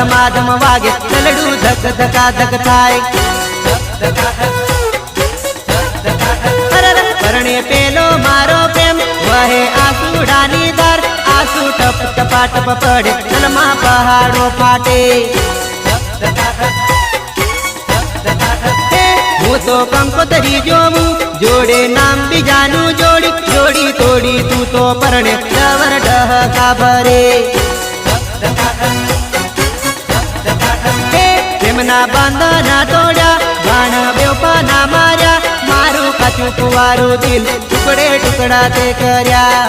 ધમાધમ વાગે ચલડું ધક ધકા ધક થાય. પેલો મારો પ્રેમ વહે આસુડાની દર. આસુ ટપ ટપા ટપ પડે જલમાં પહાડો ફાટે. હે, તો કંકોતરી જોવું જોડે નામ બીજાનું જોડી. જોડી તોડી તું તો પરણે ડવર ડહકા ભરે. પ્રેમના બંધના તોડ્યા બાણ બેવપાના માર્યા. મારું કાચું કુવારું દિલ ટુકડે ટુકડા તે કર્યા.